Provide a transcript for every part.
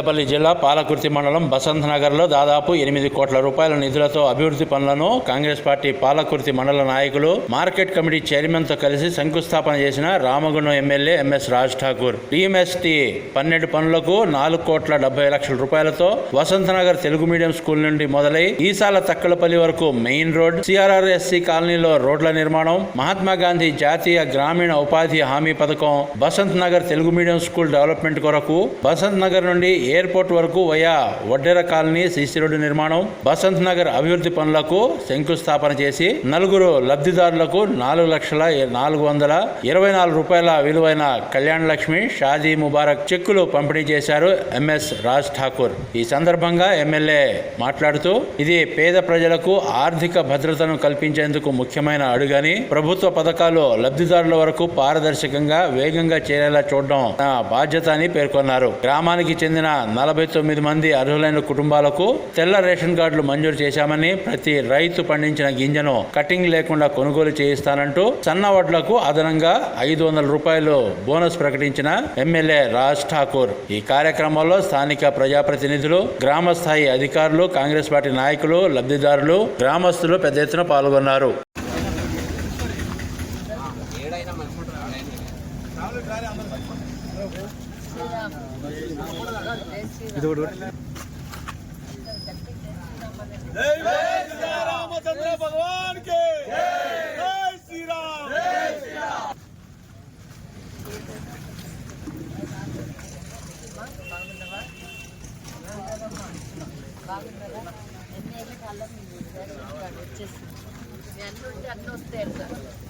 పెద్దపల్లి జిల్లా పాలకుర్తి మండలం బసంత్ నగర్లో దాదాపు ఎనిమిది కోట్ల రూపాయల నిధులతో అభివృద్ధి పనులను కాంగ్రెస్ పార్టీ పాలకుర్తి మండల నాయకులు మార్కెట్ కమిటీ చైర్మన్తో కలిసి శంకుస్థాపన చేసిన Ramagundam MLA MS Raj Thakur. TMST పన్నెండు పనులకు నాలుగు కోట్ల డెబ్బై లక్షల రూపాయలతో వసంత నగర్ తెలుగు మీడియం స్కూల్ నుండి మొదలై ఈసాల తక్కలపల్లి వరకు మెయిన్ రోడ్ సిఆర్ఆర్ఎస్సి కాలనీలో రోడ్ల నిర్మాణం మహాత్మా గాంధీ జాతీయ గ్రామీణ ఉపాధి హామీ పథకం Basanth Nagar Telugu medium school development కొరకు బసంత్ నగర్ నుండి ఎయిర్పోర్ట్ వరకు via Vaddera colony CC road నిర్మాణం బసంత్ నగర్ అభివృద్ధి పనులకు శంకుస్థాపన చేసి నలుగురు లబ్ధిదారులకు నాలుగు లక్షల నాలుగు వందల ఇరవై నాలుగు రూపాయల విలువైన కళ్యాణ లక్ష్మి షాదీ ముబారక్ చెక్కులు పంపిణీ చేశారు ఎంఎస్ రాజ్ ఠాకూర్. ఈ సందర్భంగా ఎమ్మెల్యే మాట్లాడుతూ ఇది పేద ప్రజలకు ఆర్థిక భద్రతను కల్పించేందుకు ముఖ్యమైన అడుగని ప్రభుత్వ పథకాలు లబ్ధిదారుల వరకు పారదర్శకంగా వేగంగా చేరేలా చూడడం నా బాధ్యత అని పేర్కొన్నారు. గ్రామానికి చెందిన నలభై తొమ్మిది మంది అర్హులైన కుటుంబాలకు తెల్ల రేషన్ కార్డులు మంజూరు చేశామని ప్రతి రైతు పండించిన గింజను కటింగ్ లేకుండా కొనుగోలు చేయిస్తానంటూ సన్న వడ్లకు అదనంగా ఐదు వందల రూపాయలు బోనస్ ప్రకటించిన ఎమ్మెల్యే రాజ్ ఠాకూర్. ఈ కార్యక్రమంలో స్థానిక ప్రజాప్రతినిధులు గ్రామ స్థాయి అధికారులు కాంగ్రెస్ పార్టీ నాయకులు లబ్ధిదారులు గ్రామస్తులు పెద్ద ఎత్తున పాల్గొన్నారు. ఇది ఒకటి రామచంద్ర భగవాన్ కే శ్రీరామ్ బాగున్నారా ఎన్ని ఏళ్ళ కాలం వచ్చేసి మీ అన్నీ ఉంటే అన్నీ వస్తాయి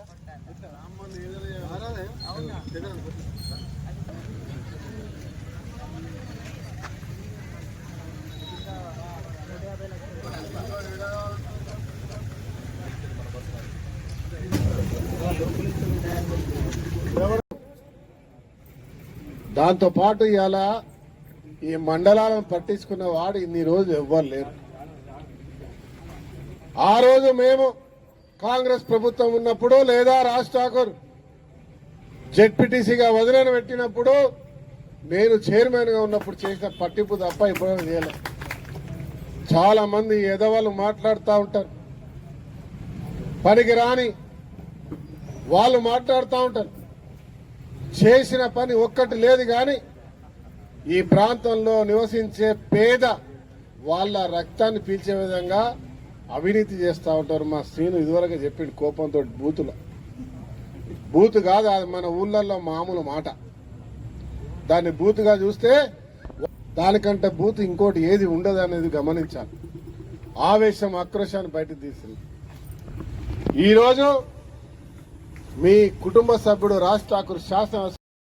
దాంతో పాటు ఇలా ఈ మండలాలను పట్టించుకున్న వాడు ఇన్ని రోజులు ఎవ్వరు లేరు. ఆ రోజు మేము కాంగ్రెస్ ప్రభుత్వం ఉన్నప్పుడు లేదా రాజ్ ఠాకూర్ జెడ్పీటీసీగా వదిలేన పెట్టినప్పుడు నేను చైర్మన్గా ఉన్నప్పుడు చేసిన పట్టింపు తప్ప ఇప్పుడు చేయలే చాలామంది ఎదవాళ్ళు మాట్లాడుతూ ఉంటారు. పనికి రాని వాళ్ళు మాట్లాడుతూ ఉంటారు. చేసిన పని ఒక్కటి లేదు కానీ ఈ ప్రాంతంలో నివసించే పేద వాళ్ళ రక్తాన్ని పీల్చే విధంగా అవినీతి చేస్తూ ఉంటారు మా శ్రీను. ఇదివరకు చెప్పిండు కోపంతో బూతులు. బూత్ కాదు అది మన ఊళ్ళల్లో మామూలు మాట. దాన్ని బూత్గా చూస్తే దానికంటే బూత్ ఇంకోటి ఏది ఉండదు అనేది గమనించాలి. ఆవేశం ఆక్రోశాన్ని బయట తీసింది. ఈరోజు మీ కుటుంబ సభ్యుడు రాజ్ ఠాకూర్ శాసన